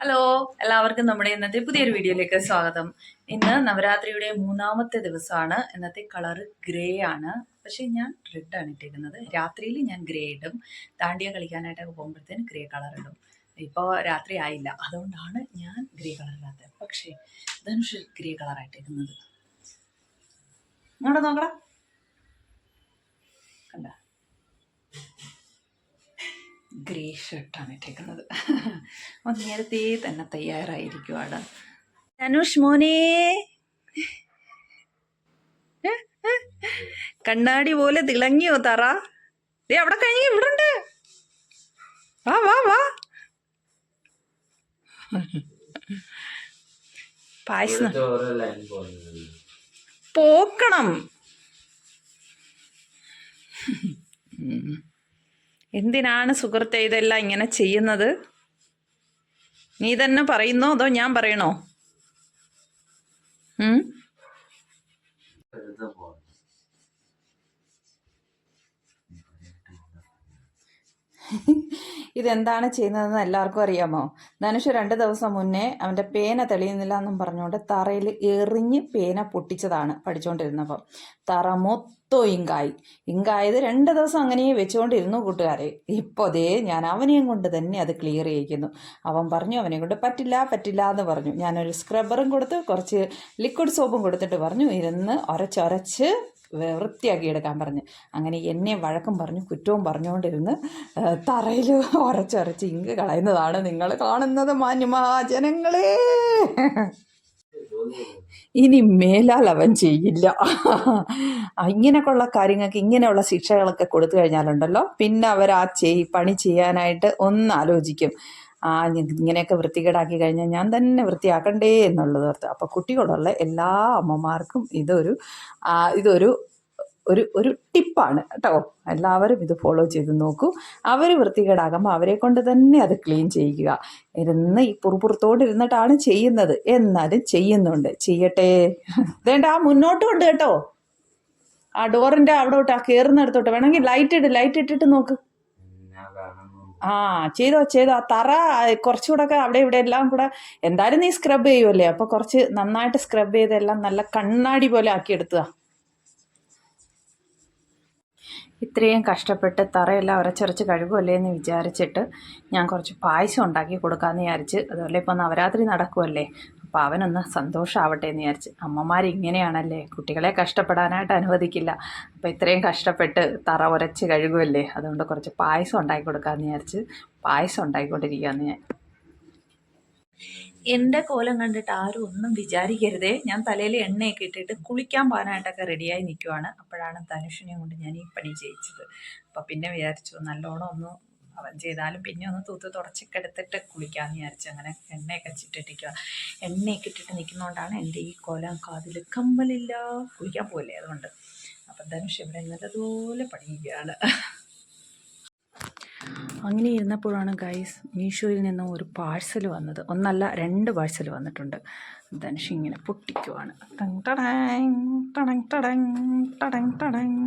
Hello എല്ലാവർക്കും നമ്മുടെ ഇന്നത്തെ പുതിയൊരു വീഡിയോയിലേക്ക് സ്വാഗതം. ഇന്ന് നവരാത്രിയുടെ മൂന്നാമത്തെ ദിവസമാണ്. ഇന്നത്തെ കളർ ഗ്രേ ആണ്. പക്ഷേ ഞാൻ റെഡ് ആണ് ഇട്ടിരിക്കുന്നത്. രാത്രിയിൽ ഞാൻ ഗ്രേ ഇടും. ദാണ്ടിയ കളിക്കാനായിട്ടൊക്കെ പോകുമ്പോഴത്തേന് ഗ്രേ കളർ ഇടും. ഇപ്പോൾ രാത്രി ആയില്ല. അതുകൊണ്ടാണ് ഞാൻ ഗ്രേ കളർ ഇടാത്തത്. പക്ഷേ ധനുഷ് ഗ്രേ കളറായിട്ടിരിക്കുന്നത് നോടാ നോക്കടാ കണ്ട ഗ്രേ ഷർട്ടാണ് ഇട്ടേക്കുന്നത്. അവൻ നേരത്തെ തന്നെ തയ്യാറായിരിക്കുവാണ്. ധനുഷ് മോനെ. കണ്ണാടി പോലെ തിളങ്ങിയോ തറ? ദേ അവിടെ കഴിഞ്ഞ ഇവിടെ ഉണ്ട് വാ വാ വാ. പായസം. പോക്കണം. എന്തിനാണ് സുഹൃത്തെ ഇതെല്ലാം ഇങ്ങനെ ചെയ്യുന്നത്? നീ തന്നെ പറയുന്നോ അതോ ഞാൻ പറയണോ? ഉം? ഇതെന്താണ് ചെയ്യുന്നതെന്ന് എല്ലാവർക്കും അറിയാമോ? ധനുഷ് രണ്ട് ദിവസം മുന്നേ അവന്റെ പേന തെളിയുന്നില്ല എന്നും പറഞ്ഞുകൊണ്ട് തറയിൽ എറിഞ്ഞ് പേന പൊട്ടിച്ചതാണ് പഠിച്ചുകൊണ്ടിരുന്നപ്പം തറ മൊത്തം ഇങ്കായി. ഇങ്കായത് രണ്ട് ദിവസം അങ്ങനെ വെച്ചുകൊണ്ടിരുന്നു കൂട്ടുകാരെ. ഇപ്പോൾ ദേ ഞാൻ അവനെയും കൊണ്ട് തന്നെ അത് ക്ലിയർ ചെയ്യിക്കുന്നു. അവൻ പറഞ്ഞു അവനെ കൊണ്ട് പറ്റില്ല പറ്റില്ല എന്ന് പറഞ്ഞു. ഞാനൊരു സ്ക്രബറും കൊടുത്ത് കുറച്ച് ലിക്വിഡ് സോപ്പും കൊടുത്തിട്ട് പറഞ്ഞു. ഇരുന്ന് ഒരച്ചൊരച്ച് വെ- വൃത്തിയാക്കി എടുക്കാൻ പറഞ്ഞു. അങ്ങനെ എന്നെ വഴക്കും പറഞ്ഞു കുറ്റവും പറഞ്ഞുകൊണ്ടിരുന്ന് തറയിൽ ഉറച്ചുറച്ച് ഇങ്ക് കളയുന്നതാണ് നിങ്ങൾ കാണുന്നത് മാന്യമാജനങ്ങളെ ഇനി മേലാൽ അവൻ ചെയ്യില്ല. ഇങ്ങനെയൊക്കെയുള്ള കാര്യങ്ങൾക്ക് ഇങ്ങനെയുള്ള ശിക്ഷകളൊക്കെ കൊടുത്തു കഴിഞ്ഞാലുണ്ടല്ലോ പിന്നെ അവർ ആ ചെയ് പണി ചെയ്യാനായിട്ട് ഒന്ന് ആലോചിക്കും. ഇങ്ങനെയൊക്കെ വൃത്തികേടാക്കി കഴിഞ്ഞാൽ ഞാൻ തന്നെ വൃത്തിയാക്കണ്ടേ എന്നുള്ളത് ഓർത്ത്. അപ്പോൾ കുട്ടികളുള്ള എല്ലാ അമ്മമാർക്കും ഇതൊരു ഇതൊരു ഒരു ഒരു ടിപ്പാണ് കേട്ടോ. എല്ലാവരും ഇത് ഫോളോ ചെയ്ത് നോക്കൂ. അവർ വൃത്തികേടാകുമ്പോൾ അവരെ കൊണ്ട് തന്നെ അത് ക്ലീൻ ചെയ്യുക. ഇരുന്ന് ഈ പുറപ്പുറത്തോട് ഇരുന്നിട്ടാണ് ചെയ്യുന്നത്. എന്നാലും ചെയ്യുന്നുണ്ട്. ചെയ്യട്ടെ. വേണ്ട ആ മുന്നോട്ട് കേട്ടോ. ആ ഡോറിന്റെ അവിടോട്ട് ആ കയറുന്നിടത്തോട്ട് വേണമെങ്കിൽ ലൈറ്റ് ഇട് ലൈറ്റ് ഇട്ടിട്ട് നോക്ക്. ആ ചെയ്തോ ചെയ്തോ. ആ തറ കുറച്ചുകൂടെ ഒക്കെ അവിടെ ഇവിടെ എല്ലാം കൂടെ എന്തായാലും നീ സ്ക്രബ് ചെയ്യുമല്ലേ അപ്പൊ കുറച്ച് നന്നായിട്ട് സ്ക്രബ് ചെയ്തെല്ലാം നല്ല കണ്ണാടി പോലെ ആക്കി എടുത്തുക ഇത്രയും കഷ്ടപ്പെട്ട് തറയെല്ലാം ഉരച്ചുരച്ച് കഴുകുമല്ലേ എന്ന് വിചാരിച്ചിട്ട് ഞാൻ കുറച്ച് പായസം ഉണ്ടാക്കി കൊടുക്കാമെന്ന് വിചാരിച്ച് അതുപോലെ ഇപ്പോൾ നവരാത്രി നടക്കുമല്ലേ അപ്പോൾ അവനൊന്ന് സന്തോഷമാവട്ടെ എന്ന് വിചാരിച്ച്. അമ്മമാർ ഇങ്ങനെയാണല്ലേ കുട്ടികളെ കഷ്ടപ്പെടാനായിട്ട് അനുവദിക്കില്ല. അപ്പോൾ ഇത്രയും കഷ്ടപ്പെട്ട് തറ ഉരച്ച് കഴുകുമല്ലേ അതുകൊണ്ട് കുറച്ച് പായസം ഉണ്ടാക്കി കൊടുക്കാമെന്ന് വിചാരിച്ച് പായസം ഉണ്ടാക്കിക്കൊണ്ടിരിക്കുകയെന്ന് ഞാൻ. എന്റെ കോലം കണ്ടിട്ട് ആരും ഒന്നും വിചാരിക്കരുതേ. ഞാൻ തലയിൽ എണ്ണയൊക്കെ ഇട്ടിട്ട് കുളിക്കാൻ പോകാനായിട്ടൊക്കെ റെഡിയായി നിൽക്കുവാണ് അപ്പോഴാണ് ധനുഷിനെ കൊണ്ട് ഞാൻ ഈ പണി ചെയ്യിച്ചത്. അപ്പോൾ പിന്നെ വിചാരിച്ചു നല്ലോണം ഒന്ന് അവൻ ചെയ്താലും പിന്നെ ഒന്ന് തൂത്ത് തുടച്ചൊക്കെ എടുത്തിട്ട് കുളിക്കാമെന്ന് വിചാരിച്ചു അങ്ങനെ എണ്ണയൊക്കെ ചിട്ടിട്ടിരിക്കുക എണ്ണയൊക്കെ ഇട്ടിട്ട് നിൽക്കുന്നതുകൊണ്ടാണ് എന്റെ ഈ കോലം കാതിൽ കമ്മലില്ല കുളിക്കാൻ പോകില്ലേ അതുകൊണ്ട്. അപ്പം ധനുഷ് ഇവിടെ നല്ലതുപോലെ പണിയുകയാണ്. അങ്ങനെ ഇരുന്നപ്പോഴാണ് ഗൈസ് മീഷോയിൽ നിന്നും ഒരു പാഴ്സൽ വന്നത്. ഒന്നല്ല രണ്ട് പാഴ്സൽ വന്നിട്ടുണ്ട്. ധനുഷ് ഇങ്ങനെ പൊട്ടിക്കുവാണ്. ടങ് ടടങ്, ടടങ് ടടങ്, ടടങ് ടടങ്.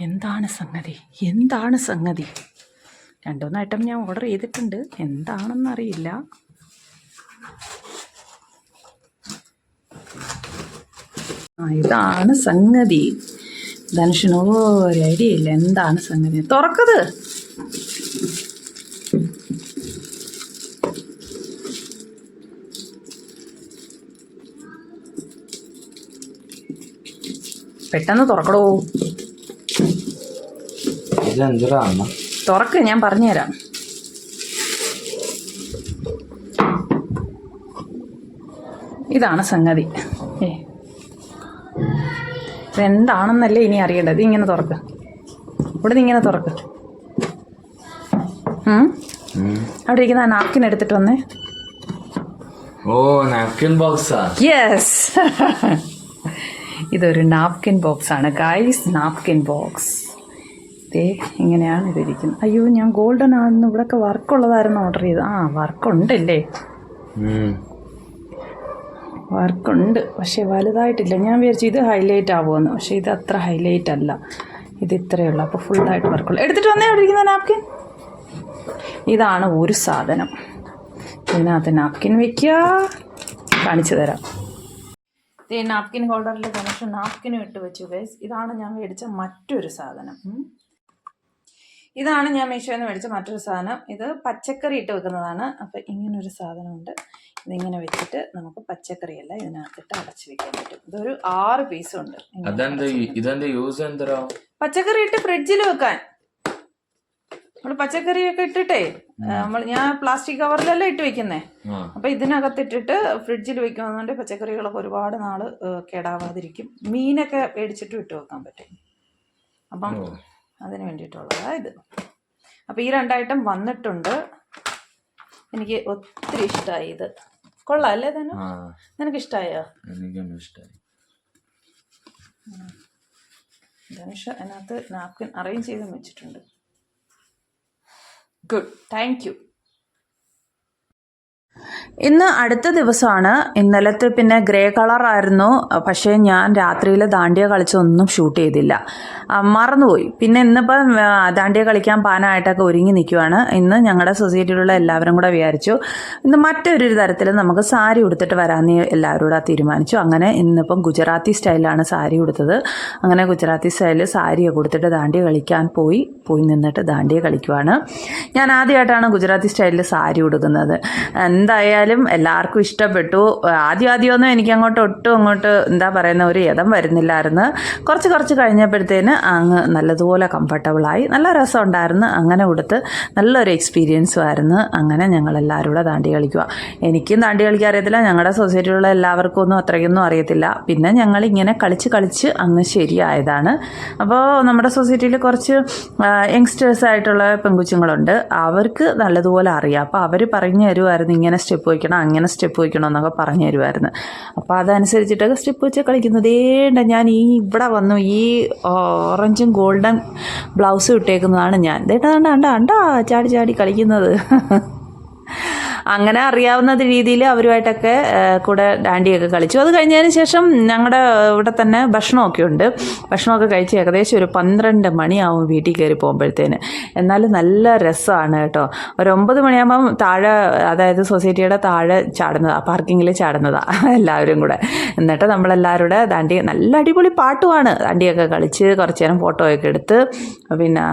എന്താണ് സംഗതി? എന്താണ് സംഗതി? രണ്ടുമൂന്ന് ഐറ്റം ഞാൻ ഓർഡർ ചെയ്തിട്ടുണ്ട്. എന്താണെന്നറിയില്ല. ഇതാണ് സംഗതി. ധനുഷിന് ഒരു ഐഡിയ ഇല്ല. എന്താണ് സംഗതി? തുറക്കത്. പെട്ടെന്ന് തുറക്കടോ. ഇത് എന്തിനാ അമ്മ തുറക്ക് ഞാൻ പറഞ്ഞുതരാം. ഇതാണ് സംഗതി. ഏ. ഇതെന്താണെന്നല്ലേ ഇനി അറിയേണ്ടത്? ഇങ്ങനെ തുറക്ക്. ഇവിടെ നിന്ന് ഇങ്ങനെ തുറക്ക്? അവിടെ ഇരിക്കുന്ന ആ നാപ്കിൻ എടുത്തിട്ട് വന്നേ. ഓ നാപ്കിൻ ബോക്സാ യെസ് ഇതൊരു നാപ്കിൻ ബോക്സ് ആണ്. ഗൈസ് നാപ്കിൻ ബോക്സ് ദേ ഇങ്ങനെയാണ് ഇതിരിക്കുന്നത് അയ്യോ ഞാൻ ഗോൾഡൻ ആണെന്ന് ഇവിടെയൊക്കെ വർക്കുള്ളതായിരുന്നു ഓർഡർ ചെയ്ത് ആ വർക്കുണ്ടല്ലേ? വർക്കുണ്ട്. പക്ഷേ വലുതായിട്ടില്ല. ഞാൻ വിചാരിച്ചു ഇത് ഹൈലൈറ്റ് ആവുമെന്ന്. പക്ഷേ ഇത് അത്ര ഹൈലൈറ്റ് അല്ല. ഇത് ഇത്രയേ ഉള്ളൂ. അപ്പോൾ ഫുള്ളായിട്ട് വർക്കുള്ളൂ. എടുത്തിട്ട് വന്നേ അവിടെ ഇരിക്കുന്ന നാപ്കിൻ ഇതാണ് ഒരു സാധനം. ഇതിനകത്ത് നാപ്കിൻ വെക്കുക കാണിച്ചു തരാം. ഈ നാപ്കിൻ ഹോൾഡറിൽ കണക്ഷൻ നാപ്കിനും ഇട്ട് വെച്ചു ഗൈസ് ഇതാണ് ഞാൻ മേടിച്ച മറ്റൊരു സാധനം. ഇതാണ് ഞാൻ മീഷോയിൽ നിന്ന് മേടിച്ച മറ്റൊരു സാധനം. ഇത് പച്ചക്കറി ഇട്ട് വെക്കുന്നതാണ്. അപ്പം ഇങ്ങനൊരു സാധനമുണ്ട്. ഇതിങ്ങനെ വെച്ചിട്ട് നമുക്ക് പച്ചക്കറിയല്ല ഇതിനകത്തിട്ട് അടച്ചു വെക്കാൻ പറ്റും. ഇതൊരു ആറ് പീസ് ഉണ്ട്. ഇതെന്ത് യൂസ് എന്തരാ പച്ചക്കറി ഇട്ട് ഫ്രിഡ്ജിൽ വെക്കാൻ. നമ്മൾ പച്ചക്കറിയൊക്കെ ഇട്ടിട്ടേ നമ്മൾ ഞാൻ പ്ലാസ്റ്റിക് കവറിലല്ല ഇട്ട് വെക്കുന്നേ. അപ്പൊ ഇതിനകത്ത് ഇട്ടിട്ട് ഫ്രിഡ്ജിൽ വെക്കുന്നതുകൊണ്ട് പച്ചക്കറികളൊക്കെ ഒരുപാട് നാൾ കേടാവാതിരിക്കും. മീനൊക്കെ മേടിച്ചിട്ട് ഇട്ട് വെക്കാൻ പറ്റും. അപ്പം. അതിന് വേണ്ടിയിട്ടുള്ളതാ ഇത്. അപ്പോൾ ഈ രണ്ടായിട്ടും വന്നിട്ടുണ്ട്. എനിക്ക് ഒത്തിരി ഇഷ്ടമായി ഇത്. കൊള്ളാം അല്ലേ തന്നെ നിനക്ക് ഇഷ്ടമായി ധനുഷ് അതിനകത്ത് നാപ്കിൻ അറേഞ്ച് ചെയ്തും വെച്ചിട്ടുണ്ട്. ഗുഡ്. Thank you. ഇന്ന് അടുത്ത ദിവസമാണ്. ഇന്നലത്തെ പിന്നെ ഗ്രേ കളറായിരുന്നു പക്ഷേ ഞാൻ രാത്രിയിൽ ദാണ്ടിയ കളിച്ചൊന്നും ഷൂട്ട് ചെയ്തില്ല. മറന്നുപോയി. പിന്നെ ഇന്നിപ്പം ദാണ്ടിയ കളിക്കാൻ പാനായിട്ടൊക്കെ ഒരുങ്ങി നിൽക്കുവാണ് ഇന്ന് ഞങ്ങളുടെ സൊസൈറ്റിയിലുള്ള എല്ലാവരും കൂടെ വിചാരിച്ചു ഇന്ന് മറ്റൊരു തരത്തിൽ നമുക്ക് സാരി ഉടുത്തിട്ട് വരാമെന്ന് എല്ലാവരും കൂടെ തീരുമാനിച്ചു. അങ്ങനെ ഇന്നിപ്പം ഗുജറാത്തി സ്റ്റൈലാണ് സാരി ഉടുത്തത്. അങ്ങനെ ഗുജറാത്തി സ്റ്റൈലിൽ സാരിയൊക്കെ കൊടുത്തിട്ട് ദാണ്ടിയ കളിക്കാൻ പോയി പോയി നിന്നിട്ട് ദാണ്ടിയ കളിക്കുവാണ്. ഞാൻ ആദ്യമായിട്ടാണ് ഗുജറാത്തി സ്റ്റൈലിൽ സാരി ഉടുക്കുന്നത്. എന്തായാലും എല്ലാവർക്കും ഇഷ്ടപ്പെട്ടു. ആദ്യം ആദ്യമൊന്നും എനിക്ക് അങ്ങോട്ട് ഒട്ടും അങ്ങോട്ട് എന്താ പറയുന്ന ഒരു യഥം വരുന്നില്ലായിരുന്നു. കുറച്ച് കുറച്ച് കഴിഞ്ഞപ്പോഴത്തേന് അങ്ങ് നല്ലതുപോലെ കംഫർട്ടബിളായി നല്ല രസം ഉണ്ടായിരുന്നു. അങ്ങനെ കൊടുത്ത് നല്ലൊരു എക്സ്പീരിയൻസും ആയിരുന്നു. അങ്ങനെ ഞങ്ങൾ എല്ലാവരും കൂടെ താണ്ടി കളിക്കുക എനിക്കും താണ്ടി കളിക്കാൻ അറിയത്തില്ല. ഞങ്ങളുടെ സൊസൈറ്റിയിലുള്ള എല്ലാവർക്കും ഒന്നും അത്രയ്ക്കൊന്നും അറിയത്തില്ല. പിന്നെ ഞങ്ങൾ ഇങ്ങനെ കളിച്ച് കളിച്ച് അങ്ങ് ശരിയായതാണ്. അപ്പോൾ നമ്മുടെ സൊസൈറ്റിയിൽ കുറച്ച് യങ്സ്റ്റേഴ്സ് ആയിട്ടുള്ള പെൺകുച്ചുങ്ങളുണ്ട് അവർക്ക് നല്ലതുപോലെ അറിയാം. അപ്പോൾ അവർ പറഞ്ഞു തരുമായിരുന്നു ഇങ്ങനെ സ്റ്റെപ്പ് വയ്ക്കണം അങ്ങനെ സ്റ്റെപ്പ് വയ്ക്കണം എന്നൊക്കെ പറഞ്ഞു തരുമായിരുന്നു അപ്പോൾ അതനുസരിച്ചിട്ടൊക്കെ സ്റ്റെപ്പ് വെച്ച് കളിക്കുന്നത് ഏണ്ട ഞാൻ ഈ ഇവിടെ വന്നു ഈ ഓറഞ്ചും ഗോൾഡൻ ബ്ലൗസും ഇട്ടേക്കുന്നതാണ് ഞാൻ. ദേട്ടാ കണ്ട ചാടി ചാടി കളിക്കുന്നത്. അങ്ങനെ അറിയാവുന്ന രീതിയിൽ അവരുമായിട്ടൊക്കെ കൂടെ ഡാൻഡിയൊക്കെ കളിച്ചു. അത് കഴിഞ്ഞതിന് ശേഷം ഞങ്ങളുടെ ഇവിടെ തന്നെ ഭക്ഷണമൊക്കെ ഉണ്ട്. ഭക്ഷണമൊക്കെ കഴിച്ച് ഏകദേശം ഒരു പന്ത്രണ്ട് മണിയാവും വീട്ടിൽ കയറി പോകുമ്പോഴത്തേന്. എന്നാലും നല്ല രസമാണ് കേട്ടോ. ഒരു ഒമ്പത് മണിയാകുമ്പം താഴെ അതായത് സൊസൈറ്റിയുടെ താഴെ ചാടുന്നതാണ് പാർക്കിങ്ങിൽ ചാടുന്നതാണ് എല്ലാവരും കൂടെ. എന്നിട്ട് നമ്മളെല്ലാവരുടെ ദാണ്ടി നല്ല അടിപൊളി പാട്ടുമാണ്. ദാണ്ടിയൊക്കെ കളിച്ച് കുറച്ച് നേരം ഫോട്ടോ ഒക്കെ എടുത്ത് പിന്നെ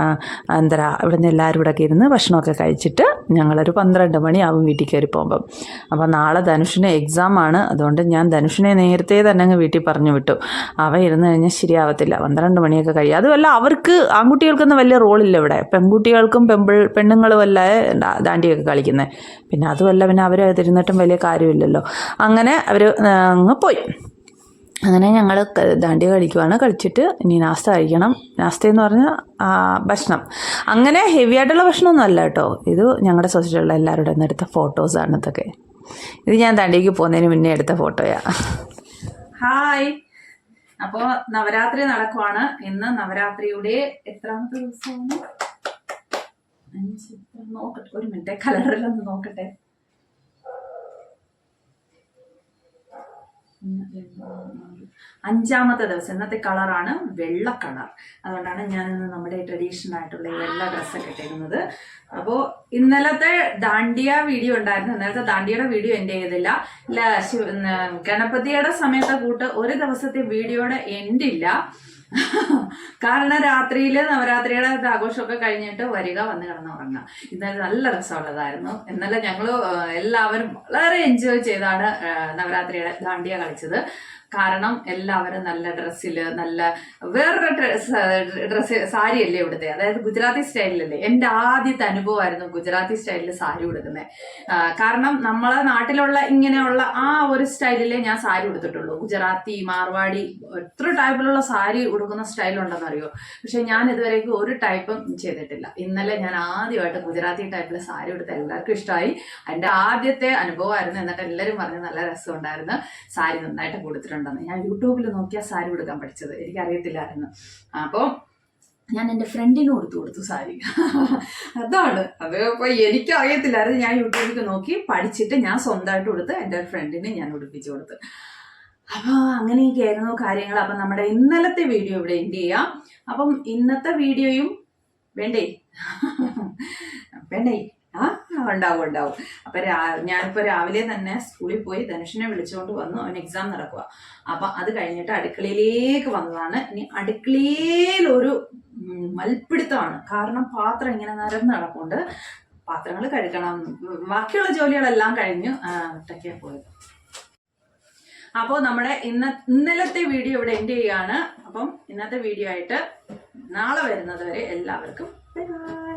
എന്താ ഇവിടെ നിന്ന് എല്ലാവരും കൂടെ ഒക്കെ ഇരുന്ന് ഭക്ഷണമൊക്കെ കഴിച്ചിട്ട് ഞങ്ങളൊരു പന്ത്രണ്ട് മണിയാവും വീട്ടിൽ കയറി പോകുമ്പം. അപ്പോൾ നാളെ ധനുഷിന് എക്സാം ആണ്. അതുകൊണ്ട് ഞാൻ ധനുഷിനെ നേരത്തെ തന്നെ അങ്ങ് വീട്ടിൽ പറഞ്ഞു വിട്ടു. അവ ഇരുന്ന് കഴിഞ്ഞാൽ ശരിയാവത്തില്ല. പന്ത്രണ്ട് മണിയൊക്കെ കഴിയും. അതുമല്ല അവർക്ക് ആൺകുട്ടികൾക്കൊന്നും വലിയ റോളില്ല ഇവിടെ. പെൺകുട്ടികൾക്കും പെമ്പിൾ പെണ്ണുങ്ങളും അല്ല ദാണ്ടിയൊക്കെ കളിക്കുന്നത് പിന്നെ അതുമല്ല പിന്നെ അവർ തിരുന്നിട്ടും വലിയ കാര്യമില്ലല്ലോ. അങ്ങനെ അവർ അങ്ങ് പോയി. അങ്ങനെ ഞങ്ങൾ ദാണ്ടി കളിക്കുവാണ് കളിച്ചിട്ട് ഇനി നാസ്ത കഴിക്കണം. നാസ്ത എന്ന് പറഞ്ഞാൽ ഭക്ഷണം. അങ്ങനെ ഹെവി ആയിട്ടുള്ള ഭക്ഷണമൊന്നും അല്ല കേട്ടോ. ഇത് ഞങ്ങളുടെ സൊസൈറ്റിയിലുള്ള എല്ലാവരുടെ നിന്ന് എടുത്ത ഫോട്ടോസാണ് ഇതൊക്കെ. ഇത് ഞാൻ ദാണ്ടിക്ക് പോകുന്നതിന് മുന്നേ എടുത്ത ഫോട്ടോയാ ഹായ് അപ്പോൾ നവരാത്രി നടക്കുവാണ്. ഇന്ന് നവരാത്രിയുടെ എത്രാമത്തെ ദിവസമാണ്? നോക്കട്ടെ. ഒരു മിനിറ്റ്. കലറിലൊന്ന് നോക്കട്ടെ. ഒന്ന്, രണ്ട്. അഞ്ചാമത്തെ ദിവസം ഇന്നത്തെ കളറാണ് വെള്ള കളർ അതുകൊണ്ടാണ് ഞാൻ ഇന്ന് നമ്മുടെ ട്രഡീഷണൽ ആയിട്ടുള്ള ഈ വെള്ള ഡ്രസ്സൊക്കെ ഇട്ടിരുന്നത്. അപ്പോൾ ഇന്നലത്തെ ദാണ്ടിയ വീഡിയോ ഉണ്ടായിരുന്നു. ഇന്നലത്തെ ദാണ്ടിയുടെ വീഡിയോ എൻഡ് ചെയ്തില്ല ഗണപതിയുടെ സമയത്തെ കൂട്ട് ഒരു ദിവസത്തെ വീഡിയോയുടെ എൻഡില്ല കാരണം രാത്രിയിൽ നവരാത്രിയുടെ ആഘോഷമൊക്കെ കഴിഞ്ഞിട്ട് വരിക വന്ന് കിടന്ന് ഉറങ്ങുക ഇന്നലെ നല്ല രസമുള്ളതായിരുന്നു. ഇന്നലെ ഞങ്ങൾ എല്ലാവരും വളരെ എൻജോയ് ചെയ്താണ് നവരാത്രിയുടെ ദാണ്ടിയ കളിച്ചത്. കാരണം എല്ലാവരും നല്ല ഡ്രസ്സിൽ നല്ല വേറൊരു ഡ്രസ് സാരി അല്ലേ ഇവിടുത്തെ അതായത് ഗുജറാത്തി സ്റ്റൈലിലല്ലേ എന്റെ ആദ്യത്തെ അനുഭവമായിരുന്നു ഗുജറാത്തി സ്റ്റൈലിൽ സാരി ഉടുക്കുന്നത് കാരണം നമ്മളെ നാട്ടിലുള്ള ഇങ്ങനെയുള്ള ആ ഒരു സ്റ്റൈലിലേ ഞാൻ സാരി ഉടുത്തിട്ടുള്ളൂ. ഗുജറാത്തി മാർവാടി എത്ര ടൈപ്പിലുള്ള സാരി ഉടുക്കുന്ന സ്റ്റൈൽ ഉണ്ടെന്നറിയോ? പക്ഷെ ഞാൻ ഇതുവരേക്കും ഒരു ടൈപ്പും ചെയ്തിട്ടില്ല. ഇന്നലെ ഞാൻ ആദ്യമായിട്ട് ഗുജറാത്തി ടൈപ്പിലെ സാരി ഉടുത്ത എല്ലാവർക്കും ഇഷ്ടമായി. എന്റെ ആദ്യത്തെ അനുഭവമായിരുന്നു എന്നിട്ട് എല്ലാവരും പറഞ്ഞ് നല്ല രസമുണ്ടായിരുന്നു. സാരി നന്നായിട്ട് കൊടുത്തിട്ടുണ്ടെന്ന് ഞാൻ യൂട്യൂബിൽ നോക്കിയാൽ സാരി ഉടുക്കാൻ പഠിച്ചത്. എനിക്കറിയത്തില്ലായിരുന്നു. അപ്പോൾ ഞാൻ എന്റെ ഫ്രണ്ടിന് കൊടുത്തു കൊടുത്തു സാരി. അതാണ്. അത് ഇപ്പോൾ എനിക്കറിയത്തില്ലായിരുന്നു. ഞാൻ യൂട്യൂബിൽ നോക്കി പഠിച്ചിട്ട് ഞാൻ സ്വന്തമായിട്ട് കൊടുത്ത് എന്റെ ഫ്രണ്ടിന് ഞാൻ ഉടുപ്പിച്ചു കൊടുത്ത്. അപ്പോൾ അങ്ങനെയൊക്കെയായിരുന്നു കാര്യങ്ങൾ. അപ്പം നമ്മുടെ ഇന്നലത്തെ വീഡിയോ ഇവിടെ എൻഡ് ചെയ്യാം. അപ്പം ഇന്നത്തെ വീഡിയോയും വേണ്ടേ? വേണ്ടേ? ആ ഉണ്ടാവും ഉണ്ടാവും. അപ്പൊ ഞാനിപ്പോ രാവിലെ തന്നെ സ്കൂളിൽ പോയി ധനുഷിനെ വിളിച്ചുകൊണ്ട് വന്നു അവൻ എക്സാം നടക്കുക അപ്പൊ അത് കഴിഞ്ഞിട്ട് അടുക്കളയിലേക്ക് വന്നതാണ്. ഇനി അടുക്കളയിൽ ഒരു മൽപ്പിടുത്തമാണ്. കാരണം പാത്രം ഇങ്ങനെ നിരന്ന് നടക്കുന്നുണ്ട് പാത്രങ്ങൾ കഴുകണം. ബാക്കിയുള്ള ജോലികളെല്ലാം കഴിഞ്ഞു ഒറ്റയ്ക്ക് പോയത്. അപ്പോൾ നമ്മുടെ ഇന്ന ഇന്നലത്തെ വീഡിയോ ഇവിടെ എൻഡ് ചെയ്യാണ്. അപ്പം ഇന്നത്തെ വീഡിയോ ആയിട്ട് നാളെ വരുന്നത് വരെ എല്ലാവർക്കും ബൈ.